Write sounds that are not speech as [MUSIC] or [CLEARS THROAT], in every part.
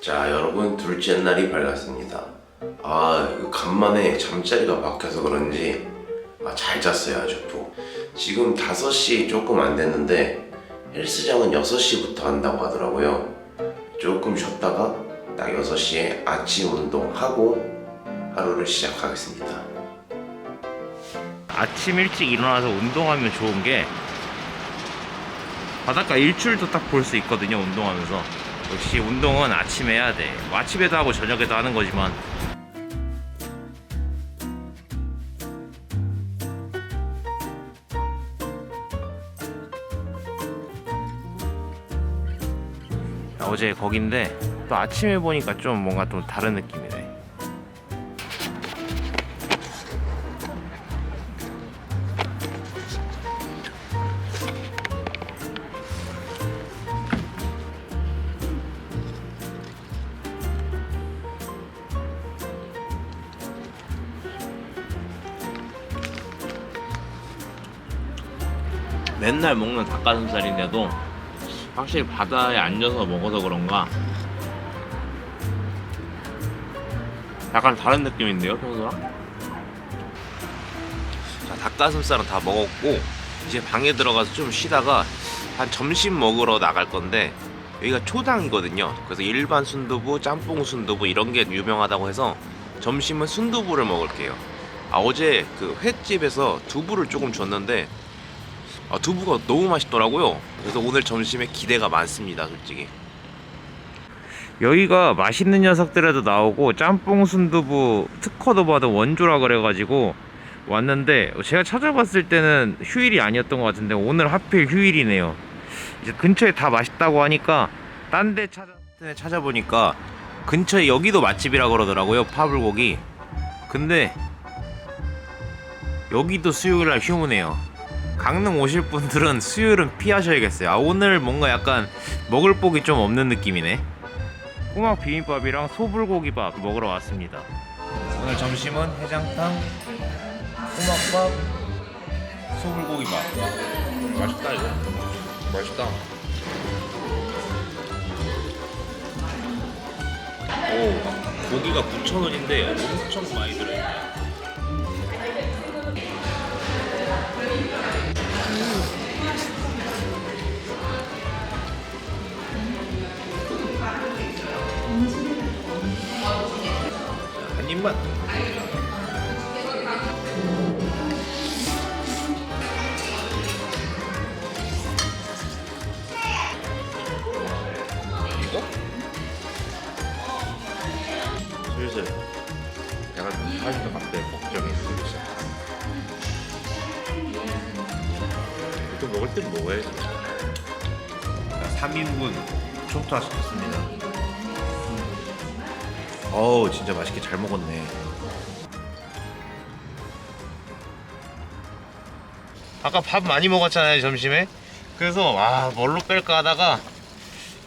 자 여러분 둘째 날이 밝았습니다. 아 간만에 잠자리가 바뀌어서 그런지. 아, 잘 잤어요 아주 또 지금 5시 조금 안 됐는데 헬스장은 6시부터 한다고 하더라고요. 조금 쉬었다가 딱 6시에 아침 운동하고 하루를 시작하겠습니다. 아침 일찍 일어나서 운동하면 좋은 게 바닷가 일출도 딱 볼 수 있거든요 운동하면서 역시 운동은 아침에 해야 돼. 뭐 아침에도 하고 저녁에도 하는 거지만. 어제 거긴데 또 아침에 보니까 좀 뭔가 좀 다른 느낌이네 맨날 먹는 닭가슴살인데도 확실히 바다에 앉아서 먹어서 그런가? 약간 다른 느낌인데요 평소랑? 자 닭가슴살은 다 먹었고 이제 방에 들어가서 좀 쉬다가 한 점심 먹으러 나갈 건데 여기가 초당이거든요. 그래서 일반 순두부, 짬뽕 순두부 이런 게 유명하다고 해서 점심은 순두부를 먹을게요. 아 어제 그 횟집에서 두부를 조금 줬는데 아, 두부가 너무 맛있더라고요. 그래서 오늘 점심에 기대가 많습니다, 솔직히. 여기가 맛있는 녀석들에도 나오고 짬뽕 순두부 특허도 받은 원조라 그래가지고 왔는데 제가 찾아봤을 때는 휴일이 아니었던 것 같은데 오늘 하필 휴일이네요. 이제 근처에 다 맛있다고 하니까 딴 데 찾아 찾아보니까 근처에 여기도 맛집이라 그러더라고요 파불고기. 근데 여기도 수요일 날 휴무네요. 강릉 오실 분들은 수요일은 피하셔야겠어요. 아, 오늘 뭔가 약간 먹을 복이 좀 없는 느낌이네. 꼬막 비빔밥이랑 소불고기밥 먹으러 왔습니다. 오늘 점심은 해장탕, 꼬막밥, 소불고기밥. 맛있다 이거. 맛있다. 오, 고기가 9,000원인데 엄청 많이 들어있네. 먹어야지. 3인분 초토화 시켰습니다. 어우 진짜 맛있게 잘 먹었네. 아까 밥 많이 먹었잖아요 점심에. 그래서 아 뭘로 뺄까 하다가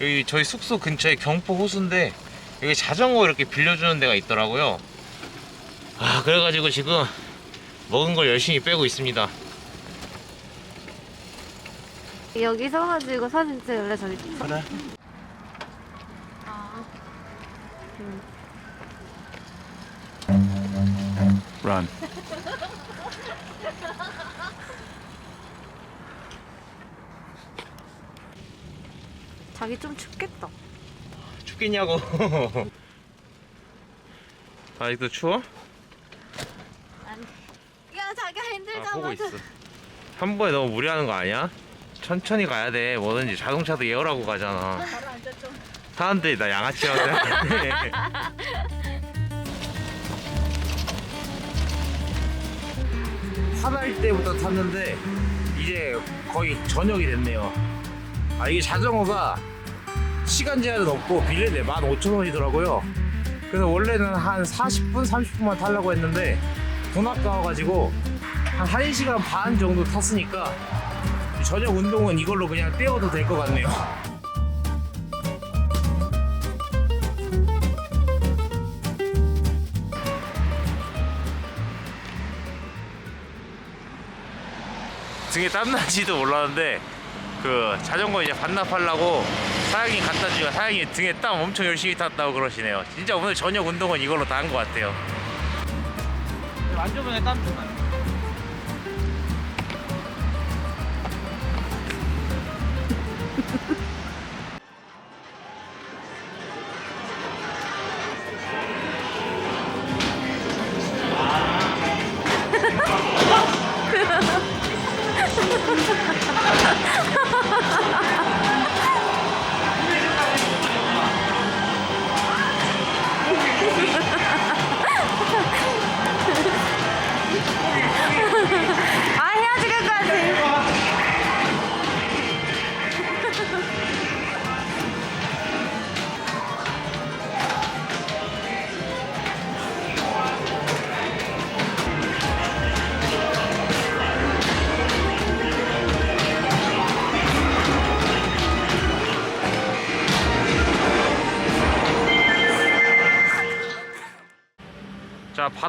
여기 저희 숙소 근처에 경포 호수인데 여기 자전거 이렇게 빌려주는 데가 있더라고요. 아 그래가지고 지금 먹은 걸 열심히 빼고 있습니다 여기 서가지고 사진 찍을래 저기 그래 Run. 자기 좀 춥겠다 춥겠냐고 [LAUGHS] 아직도 추워? 야 자기가 아, 보고 있어. 한 번에 너무 무리하는 거 아니야? 천천히 가야 돼. 뭐든지 자동차도 예열하고 가잖아. 사람들이 나 양아치라고 생각해. 하나일 때부터 탔는데 이제 거의 저녁이 됐네요. 아 이게 자전거가 시간 제한은 없고 빌리는데 15,000원이더라고요. 그래서 원래는 한 40분, 30분만 타려고 했는데 돈 아까워가지고 한 1시간 반 정도 탔으니까 저녁 운동은 이걸로 그냥 때워도 될 것 같네요. 등에 땀나지도 몰랐는데 그 자전거 이제 반납하려고 사장님 갖다 주고 사장님 등에 땀 엄청 열심히 탔다고 그러시네요. 진짜 오늘 저녁 운동은 이걸로 다 한 것 같아요. 완전 땀좀 나요.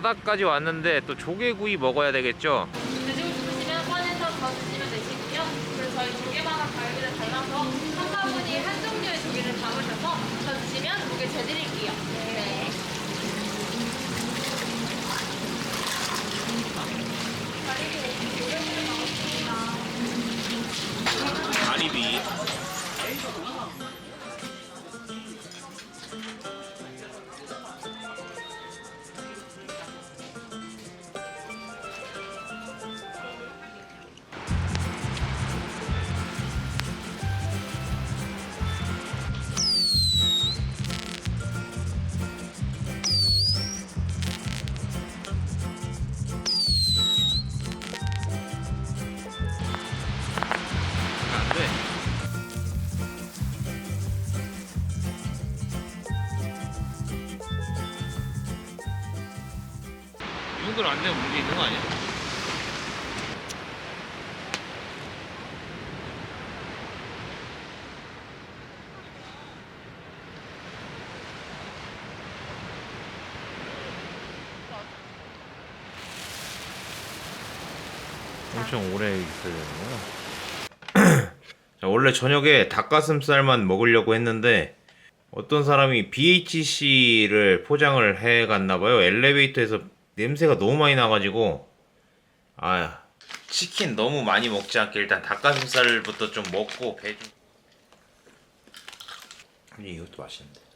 바닥까지 왔는데 또 조개구이 먹어야 되겠죠? 돼지고기 드시면 꺼내서 더 드시면 되시고요. 그리고 저희 조개바닥 갈비를 담아서 한가분이 한 종류의 조개를 담으셔서 더 드시면 조개 재드릴게요. 네. 가리비. 이 정도로 안 되면 문제 있는 거 아니야? 엄청 오래 있어야 되는구나. [CLEARS THROAT] 자, 원래 저녁에 닭가슴살만 먹으려고 했는데 어떤 사람이 BHC를 포장을 해 갔나 봐요. 엘리베이터에서 냄새가 너무 많이 나가지고 아 치킨 너무 많이 먹지 않게 일단 닭가슴살부터 좀 먹고 배 좀. 아니 이것도 맛있는데.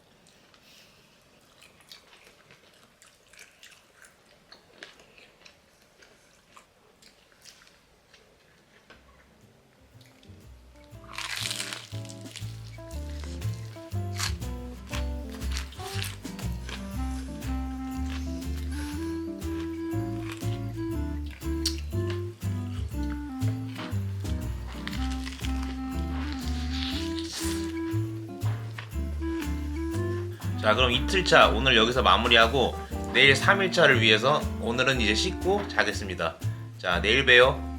자 그럼 이틀차 오늘 여기서 마무리하고 내일 3일차를 위해서 오늘은 이제 씻고 자겠습니다. 자 내일 봬요